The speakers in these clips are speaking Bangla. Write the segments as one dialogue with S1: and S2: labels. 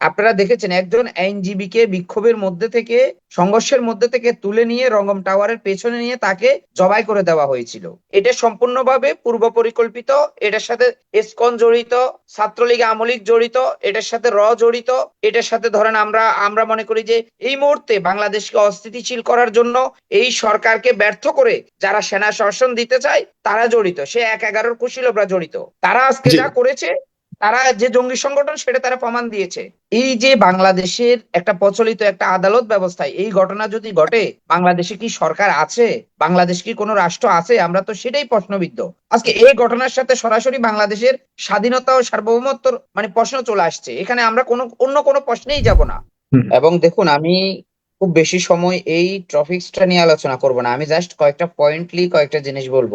S1: আপনারা দেখেছেন একজন আইনজীবীকে বিক্ষোভের মধ্যে থেকে সংঘর্ষের মধ্যে থেকে তুলে নিয়ে রঙ্গম টাওয়ারের পেছনে নিয়ে তাকে জবাই করে দেওয়া হয়েছিল। এটা সম্পূর্ণভাবে পূর্ব পরিকল্পিত এটার সাথে ইসকন জড়িত ছাত্রলীগ আমলিক জড়িত এটার সাথে র জড়িত এটার সাথে ধরেন আমরা আমরা মনে করি যে এই মুহূর্তে বাংলাদেশকে অস্থিতিশীল করার জন্য এই সরকারকে ব্যর্থ করে যারা সেনা শাসন দিতে চায় তারা জড়িত। সে এক এগারোর কুশীলবরা জড়িত। তারা আজকে যা করেছে তারা যে জঙ্গি সংগঠন সেটা তারা প্রমাণ দিয়েছে। এই যে বাংলাদেশের একটা প্রচলিত একটা আদালত ব্যবস্থায় এই ঘটনা যদি ঘটে বাংলাদেশে কি সরকার আছে? বাংলাদেশ কি কোনো রাষ্ট্র আছে? আমরা তো সেটাই প্রশ্নবিদ্ধ। আজকে এই ঘটনার সাথে সরাসরি বাংলাদেশের স্বাধীনতা ও সার্বভৌমত্বর মানে প্রশ্ন চলে আসছে। এখানে আমরা কোনো অন্য কোনো প্রশ্নেই যাব না। এবং দেখুন আমি খুব বেশি সময় এই টপিকসটা নিয়ে আলোচনা করব না। আমি জাস্ট কয়েকটা পয়েন্টলি কয়েকটা জিনিস বলব।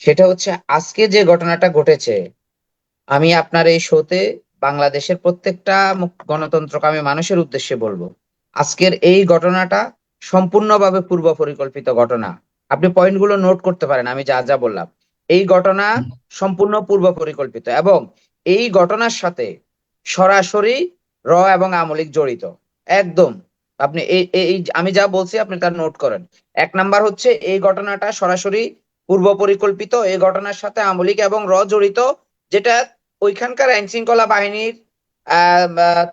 S1: সেটা হচ্ছে আজকে যে ঘটনাটা ঘটেছে আমি আপনার এই শোতে বাংলাদেশের প্রত্যেকটা গণতন্ত্রকামী মানুষের উদ্দেশ্যে বলব আজকের এই ঘটনাটা সম্পূর্ণভাবে পূর্ব পরিকল্পিত ঘটনা। আপনি পয়েন্টগুলো নোট করতে পারেন আমি যা যা বললাম। এই ঘটনা সম্পূর্ণ পূর্ব পরিকল্পিত এবং এই ঘটনার সাথে সরাসরি র এবং আমলিক জড়িত। একদম। আপনি এই আমি যা বলছি আপনি তার নোট করেন। এক নাম্বার হচ্ছে এই ঘটনাটা সরাসরি পূর্ব পরিকল্পিত এই ঘটনার সাথে আমলিক এবং র জড়িত যেটা ওইখানকার আইন শৃঙ্খলা বাহিনীর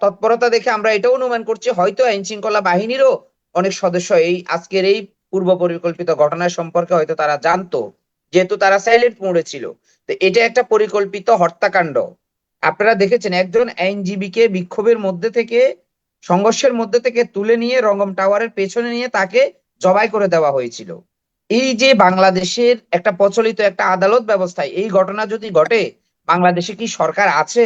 S1: তৎপরতা দেখে আমরা এটাও অনুমান করছি, হয়তো আইন শৃঙ্খলা বাহিনীরও অনেক সদস্য এই আজকের এই পূর্ব পরিকল্পিত ঘটনা সম্পর্কে হয়তো তারা জানতো, যেহেতু তারা সাইলেন্ট মোডে ছিল। তো এটা একটা পরিকল্পিত হত্যাকাণ্ড। আপনারা দেখেছেন, একজন আইনজীবীকে বিক্ষোভের মধ্যে থেকে, সংঘর্ষের মধ্যে থেকে তুলে নিয়ে রঙ্গম টাওয়ারের পেছনে নিয়ে তাকে জবাই করে দেওয়া হয়েছিল। এই যে বাংলাদেশের একটা প্রচলিত একটা আদালত ব্যবস্থায় এই ঘটনা যদি ঘটে বাংলাদেশে কি সরকার আছে?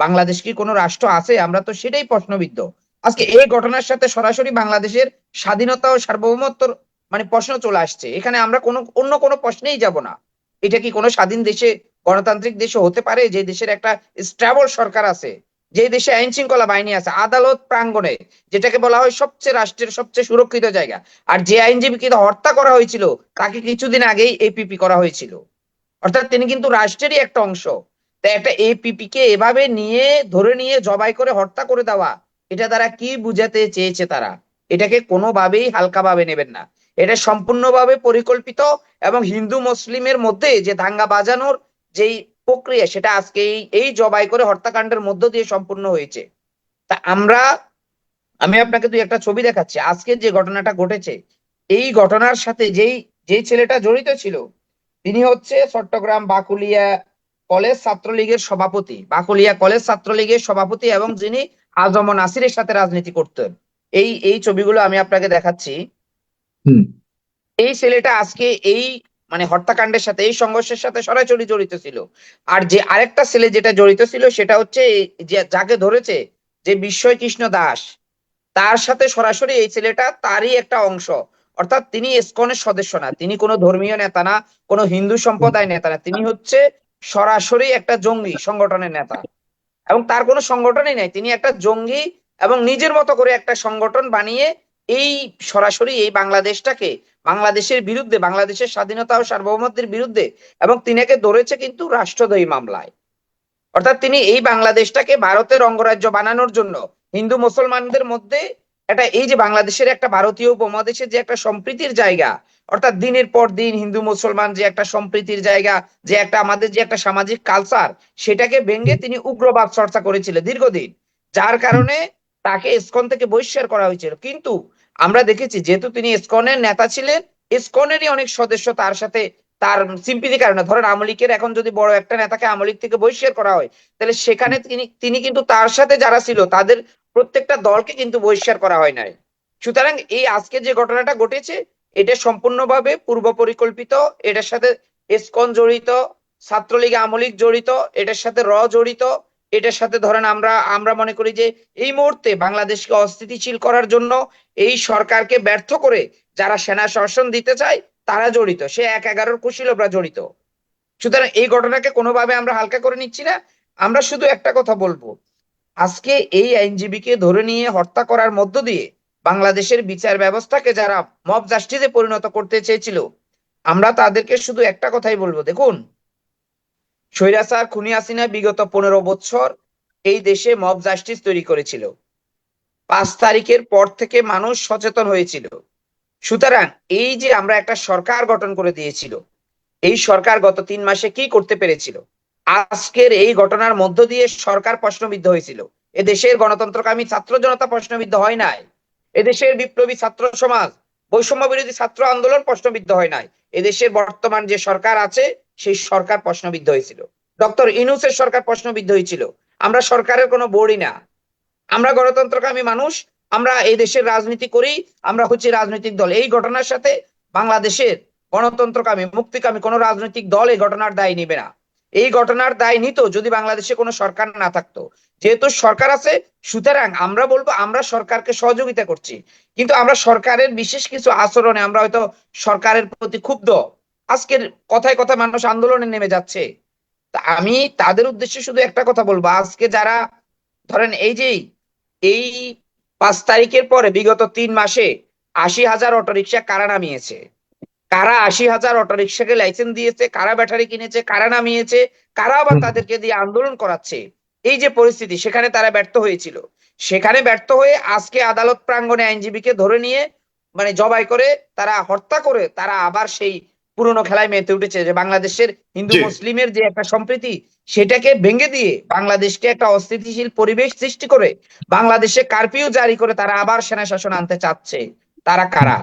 S1: বাংলাদেশ কি কোনো রাষ্ট্র আছে? আমরা তো সেটাই প্রশ্নবিদ্ধ। আজকে এই ঘটনার সাথে সরাসরি বাংলাদেশের স্বাধীনতা ও সার্বভৌমত্বর মানে প্রশ্ন চলে আসছে। এখানে আমরা কোনো, অন্য কোনো প্রশ্নেই যাব না। এটা কি কোনো স্বাধীন দেশে, গণতান্ত্রিক দেশে হতে পারে? যে দেশের একটা স্ট্যাবল সরকার আছে, যে দেশে আইন শৃঙ্খলা বাহিনী আছে, আদালত প্রাঙ্গণে, যেটাকে বলা হয় সবচেয়ে রাষ্ট্রের সবচেয়ে সুরক্ষিত জায়গা। আর যে আইনজীবীকে হত্যা করা হয়েছিল, তাকে কিছুদিন আগেই এপিপি করা হয়েছিল। অর্থাৎ তিনি কিন্তু রাষ্ট্রেরই একটা অংশ। তাই একটা এপিপি কে এভাবে নিয়ে, ধরে নিয়ে, জবাই করে হত্যা করে দেওয়া, এটা তারা কি বুঝাতে চেয়েছে তারা? এটাকে কোনোভাবেই হালকাভাবে নেবেন না। এটা সম্পূর্ণভাবে পরিকল্পিত এবং হিন্দু মুসলিমের মধ্যে যে দাঙ্গা বাজানোর যেই প্রক্রিয়া, সেটা আজকে এই এই জবাই করে হত্যাকাণ্ডের মধ্য দিয়ে সম্পূর্ণ হয়েছে। তা আমরা, আমি আপনাকে দুই একটা ছবি দেখাচ্ছি। আজকে যে ঘটনাটা ঘটেছে, এই ঘটনার সাথে যেই যেই ছেলেটা জড়িত ছিল, তিনি হচ্ছে চট্টগ্রাম, বাকুলিয়া কলেজ ছাত্রলীগের সভাপতি বাকুলিয়া কলেজ ছাত্রলীগের সভাপতি এবং যিনি আজম নাসিরের সাথে রাজনীতি করতেন। এই এই ছবিগুলো আমি আপনাকে দেখাচ্ছি। এই ছেলেটা আজকে এই মানে হত্যাকাণ্ডের সাথে এই সংঘর্ষের সাথে সরাসরি জড়িত ছিল। আর যে আরেকটা ছেলে যেটা জড়িত ছিল সেটা হচ্ছে যে যাকে ধরেছে যে বিস্ময় কৃষ্ণ দাস তার সাথে সরাসরি এই ছেলেটা তারই একটা অংশ। অর্থাৎ তিনি ইসকনের সদস্য না তিনি কোনো ধর্মীয় নেতা না কোনো হিন্দু সম্প্রদায় নেতা না। তিনি হচ্ছে সরাসরি একটা জঙ্গি সংগঠনের নেতা। এবং তার কোনো সংগঠনই নাই। তিনি একটা জঙ্গি এবং নিজের মতো করে একটা সংগঠন বানিয়ে এই সরাসরি এই বাংলাদেশটাকে, বাংলাদেশের বিরুদ্ধে, বাংলাদেশের স্বাধীনতা ও সার্বভৌমত্বের বিরুদ্ধে এবং তিনাকে ধরেছে কিন্তু রাষ্ট্রদ্রোহী মামলায়। অর্থাৎ তিনি এই বাংলাদেশটাকে ভারতের অঙ্গরাজ্য বানানোর জন্য, হিন্দু মুসলমানদের মধ্যে এটা এই যে বাংলাদেশের একটা ভারতীয় উপমহাদেশের যে একটা সম্প্রীতির জায়গা অর্থাৎ দিনের পর দিন হিন্দু, মুসলমান যে একটা সম্প্রীতির জায়গা, যে একটা আমাদের যে একটা সামাজিক কালচার সেটাকে ভেঙে তিনি উগ্রবাদ চর্চা করেছিলেন দীর্ঘদিন। যার কারণে তাকে ইসকন থেকে বহিষ্কার করা হয়েছিল। কিন্তু আমরা দেখেছি, যেহেতু তিনি ইসকনের নেতা ছিলেন, ইসকনেরই অনেক সদস্য তার সাথে, তার সিম্পিতি কারণে। ধরেন আমলিকের এখন যদি বড় একটা নেতাকে আমলিক থেকে বহিষ্কার করা হয়, তাহলে সেখানে তিনি তিনি কিন্তু তার সাথে যারা ছিল, তাদের প্রত্যেকটা দলকে কিন্তু বহিষ্কার করা হয় নাই। সুতরাং এই আজকে যে ঘটনাটা ঘটেছে এটা সম্পূর্ণভাবে পূর্ব পরিকল্পিত এটার সাথে এসকন জড়িত, ছাত্রলীগ আমলিক জড়িত, এটার সাথে র জড়িত, এটার সাথে ধরেন আমরা আমরা মনে করি যে এই মুহূর্তে বাংলাদেশকে অস্থিতিশীল করার জন্য এই সরকারকে ব্যর্থ করে যারা সেনা শাসন দিতে চায়, তারা জড়িত। সে এক এগারোর কুশীলবরা জড়িত। সুতরাং এই ঘটনাকে কোনোভাবে আমরা হালকা করে নিচ্ছি না। আমরা শুধু একটা কথা বলব। আজকে এই আইনজীবীকে ধরে নিয়ে হত্যা করার মধ্য দিয়ে বাংলাদেশের বিচার ব্যবস্থাকে যারা মব জাস্টিসে পরিণত করতে চেয়েছিল, আমরা তাদেরকে শুধু একটা কথাই বলব, দেখুন। স্বৈরাচার খুনি হাসিনা বিগত পনেরো বছর এই দেশে মব জাস্টিস তৈরি করেছিল। পাঁচ তারিখের পর থেকে মানুষ সচেতন হয়েছিল। সুতরাং এই যে আমরা একটা সরকার গঠন করে দিয়েছিল, এই সরকার গত তিন মাসে কি করতে পেরেছিল? আজকের এই ঘটনার মধ্য দিয়ে সরকার প্রশ্নবিদ্ধ হয়েছিল। এদেশের গণতন্ত্রকামী ছাত্র জনতা প্রশ্নবিদ্ধ হয় নাই। এদেশের বিপ্লবী ছাত্র সমাজ বৈষম্য বিরোধী ছাত্র আন্দোলন প্রশ্নবিদ্ধ হয় নাই। এদেশের বর্তমান যে সরকার আছে, সেই সরকার প্রশ্নবিদ্ধ হয়েছিল। ডক্টর ইনুসের সরকার প্রশ্নবিদ্ধ হয়েছিল। আমরা সরকারের কোনো বোর্ডই না। আমরা গণতন্ত্রকামী মানুষ, আমরা এই দেশের রাজনীতি করি, আমরা হচ্ছে রাজনৈতিক দল। এই ঘটনার সাথে বাংলাদেশের গণতন্ত্রকামী, মুক্তিকামী কোনো রাজনৈতিক দল এই ঘটনার দায় নিবে না। এই ঘটনার দায় নিত যদি বাংলাদেশে কোনো সরকার না থাকতো। যেহেতু সরকার আছে সুতরাং আমরা বলব আমরা সরকারকে সহযোগিতা করছি। কিন্তু আমরা সরকারের বিশেষ কিছু আচরণে আমরা হয়তো সরকারের প্রতি ক্ষুব্ধ। আজকের কথায় কথায় মানুষ আন্দোলনে নেমে যাচ্ছে। আমি তাদের উদ্দেশ্যে শুধু একটা কথা বলব। আজকে যারা ধরেন এই যে এই পাঁচ তারিখের পরে বিগত তিন মাসে আশি হাজার অটোরিকশা কারা নামিয়েছে? কারা আশি হাজার অটোরিকশাকে লাইসেন্স দিয়েছে? কারা ব্যাটারি কিনেছে? কারা নামিয়েছে? কারা আবার তাদেরকে দিয়ে আন্দোলন করাচ্ছে? এই যে পরিস্থিতি সেখানে তারা ব্যর্থ হয়েছিল। সেখানে ব্যর্থ হয়ে আজকে আদালত প্রাঙ্গণে আইনজীবীকে ধরে নিয়ে মানে জবাই করে তারা হত্যা করে তারা আবার সেই পুরনো খেলায় মেতে উঠেছে যে বাংলাদেশের হিন্দু মুসলিমের যে একটা সম্প্রীতি সেটাকে ভেঙে দিয়ে বাংলাদেশকে একটা অস্থিতিশীল পরিবেশ সৃষ্টি করে বাংলাদেশে কারফিউ জারি করে তারা আবার সেনা শাসন আনতে চাচ্ছে। তারা কারা?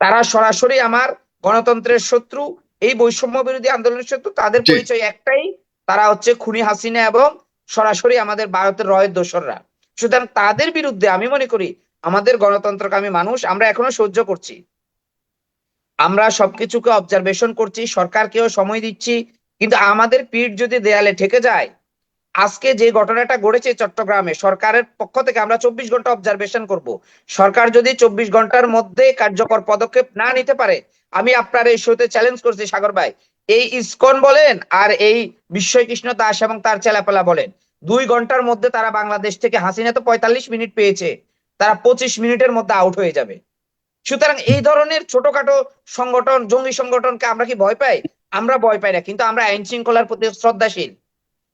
S1: তারা সরাসরি আমার গণতন্ত্রের শত্রু এই বৈষম্য বিরোধী আন্দোলনের শত্রু তাদের পরিচয় একটাই তারা হচ্ছে খুনি হাসিনা এবং সরাসরি আমাদের ভারতের রয়ের দোসররা। সুতরাং তাদের বিরুদ্ধে আমি মনে করি, আমাদের গণতন্ত্রকামী মানুষ আমরা এখনও সহ্য করছি। আমরা সবকিছুকে অবজারভেশন করছি, সরকারকেও সময় দিচ্ছি, কিন্তু আমাদের পিঠ যদি দেয়ালে ঠেকে যায়, আজকে যে ঘটনাটা ঘটেছে চট্টগ্রামে, সরকারের পক্ষ থেকে আমরা চব্বিশ ঘণ্টা অবজারভেশন করব। সরকার যদি চব্বিশ ঘণ্টার মধ্যে কার্যকর পদক্ষেপ না নিতে পারে, আমি আপনার এই শোতে চ্যালেঞ্জ করছি, সাগর ভাই। এই ইসকন বলেন আর এই বিশ্বয় কৃষ্ণ দাস এবং তার চেলাপেলা বলেন। দুই ঘণ্টার মধ্যে তারা বাংলাদেশ থেকে হাসিনা তো পঁয়তাল্লিশ মিনিট পেয়েছে, তারা পঁচিশ মিনিটের মধ্যে আউট হয়ে যাবে। সুতরাং এই ধরনের ছোটখাটো সংগঠন, জঙ্গি সংগঠনকে আমরা কি ভয় পাই? আমরা ভয় পাই না, কিন্তু আমরা আইন শৃঙ্খলার প্রতি শ্রদ্ধাশীল।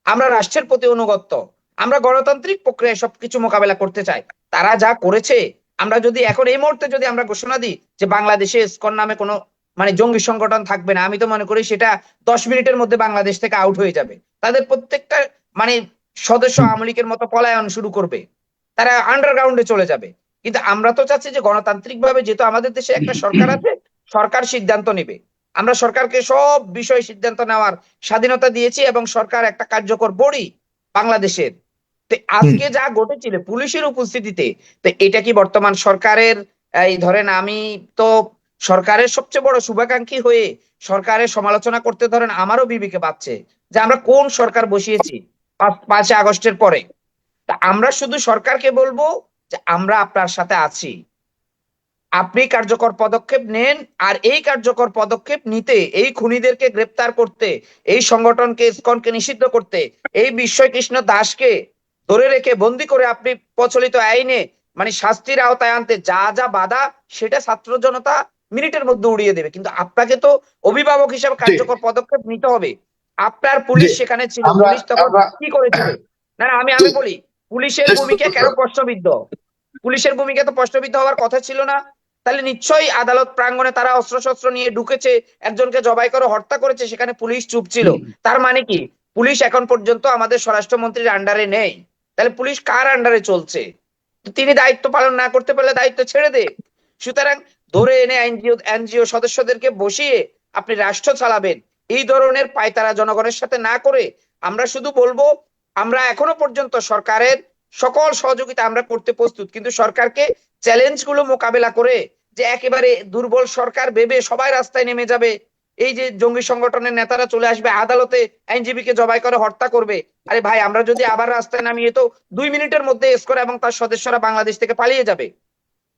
S1: আমরা রাষ্ট্রের প্রতি অনুগত্য। আমরা গণতান্ত্রিক প্রক্রিয়ায় সবকিছু মোকাবেলা করতে চাই। তারা যা করেছে, আমরা যদি এখন এই মুহূর্তে যদি আমরা ঘোষণা দিই যে বাংলাদেশে ইসকন নামে কোনো মানে জঙ্গি সংগঠন থাকবে না। আমি তো মনে করি সেটা দশ মিনিটের মধ্যে বাংলাদেশ থেকে আউট হয়ে যাবে। তাদের প্রত্যেকটা মানে সদস্য আওয়ামী লীগের মতো পলায়ন শুরু করবে। তারা আন্ডারগ্রাউন্ডে চলে যাবে। কিন্তু আমরা তো চাচ্ছি যে গণতান্ত্রিক ভাবে যেহেতু আমাদের দেশে একটা সরকার আছে সরকার সিদ্ধান্ত নেবে। আমরা সরকারকে সব বিষয়ে সিদ্ধান্ত নেওয়ার স্বাধীনতা দিয়েছি এবং সরকার একটা কার্যকর বড়ি বাংলাদেশের। তো আজকে যা ঘটেছিল পুলিশের উপস্থিতিতে তো এটা কি বর্তমান সরকারের এই ধরেন আমি তো সরকারের সবচেয়ে বড় শুভাকাঙ্ক্ষী হয়ে সরকারের সমালোচনা করতে ধরেন আমারও বিবিকে পাচ্ছে যে আমরা কোন সরকার বসিয়েছি পাঁচ- আগস্টের পরে। তা আমরা শুধু সরকারকে বলব যে আমরা আপনার সাথে আছি। আপনি কার্যকর পদক্ষেপ নেন আর এই কার্যকর পদক্ষেপ নিতে, এই খুনিদেরকে গ্রেপ্তার করতে, এই সংগঠনকে, ইসকনকে নিষিদ্ধ করতে, এই বিশ্বয় কৃষ্ণ দাসকে ধরে রেখে বন্দি করে আপনি প্রচলিত আইনে মানে শাস্তির আওতায় আনতে যা যা বাধা, সেটা ছাত্র জনতা মিনিটের মধ্যে উড়িয়ে দেবে। কিন্তু আপনাকে তো অভিভাবক হিসাবে কার্যকর পদক্ষেপ নিতে হবে। আপনার পুলিশ সেখানে ছিল পুলিশ তখন কি করেছিল? না না আমি আমি বলি পুলিশের ভূমিকা কেন প্রশ্নবিদ্ধ? পুলিশের ভূমিকা তো প্রশ্নবিদ্ধ হওয়ার কথা ছিল না। তাহলে নিশ্চয়ই আদালত প্রাঙ্গণে তারা অস্ত্রশস্ত্র নিয়ে ঢুকেছে একজনকে জবাই করে হত্যা করেছে সেখানে পুলিশ চুপ ছিল। তার মানে কি? পুলিশ এখন পর্যন্ত আমাদের স্বরাষ্ট্রমন্ত্রীর আন্ডারে নেই। তাহলে পুলিশ কার আন্ডারে চলছে? তিনি দায়িত্ব পালন না করতে পারলে দায়িত্ব ছেড়ে দে। সুতরাং ধরে এনে এনজিও এনজিও সদস্যদেরকে বসিয়ে আপনি রাষ্ট্র চালাবেন। এই ধরনের পায়তারা জনগণের সাথে না করে আমরা শুধু বলব, আমরা এখনও পর্যন্ত সরকারের সকল সহযোগিতা আমরা করতে প্রস্তুত। কিন্তু সরকারকে চ্যালেঞ্জগুলো মোকাবেলা করে যে একেবারে দুর্বল সরকার ভেবে সবাই রাস্তায় নেমে যাবে, এই যে জঙ্গি সংগঠনের নেতারা চলে আসবে, আদালতে আইনজীবীকে জবাই করে হত্যা করবে, আরে ভাই, আমরা যদি আবার রাস্তায় নামিয়ে তো দুই মিনিটের মধ্যে এসকর এবং তার সদস্যরা বাংলাদেশ থেকে পালিয়ে যাবে।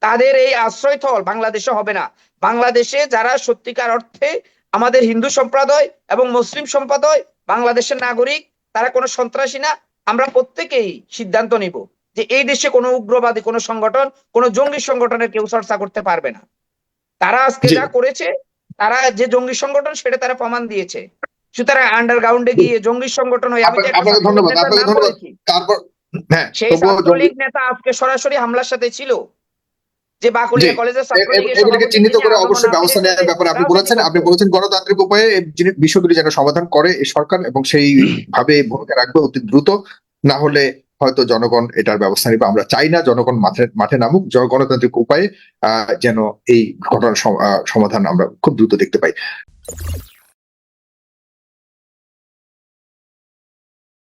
S1: তাদের এই আশ্রয়স্থল বাংলাদেশে হবে না। বাংলাদেশে যারা সত্যিকার অর্থে আমাদের হিন্দু সম্প্রদায় এবং মুসলিম সম্প্রদায় বাংলাদেশের নাগরিক তারা কোনো সন্ত্রাসী না। আমরা প্রত্যেকেই সিদ্ধান্ত নিব যে এই দেশে কোনো উগ্রবাদী কোনো সংগঠন কোনো জঙ্গি সংগঠনের কেউ চর্চা করতে পারবে না। তারা আজকে যা করেছে তারা যে জঙ্গি সংগঠন সেটা তারা প্রমাণ দিয়েছে। সুতরাং আন্ডারগ্রাউন্ডে গিয়ে জঙ্গি সংগঠন হয়ে আমি
S2: হ্যাঁ
S1: সেই ছাত্রলীগ নেতা আজকে সরাসরি হামলার সাথে ছিল। যে বাকুলিয়া কলেজের ছাত্রলীগের
S2: এগুলিকে চিহ্নিত করে অবশ্যই ব্যবস্থা নেওয়ার ব্যাপারে আপনি বলেছেন। আপনি। বলেছেন গণতান্ত্রিক উপায়ে বিষয়গুলি যেন সমাধান করে এই সরকার এবং সেই ভাবে ভূমিকা রাখবে অতি দ্রুত। না হলে হয়তো জনগণ এটার ব্যবস্থা নিবে। আমরা চাই না জনগণ মাঠে মাঠে নামুক। গণতান্ত্রিক উপায়ে আহ যেন এই ঘটনার সম- আহ, সমাধান আমরা খুব দ্রুত দেখতে পাই।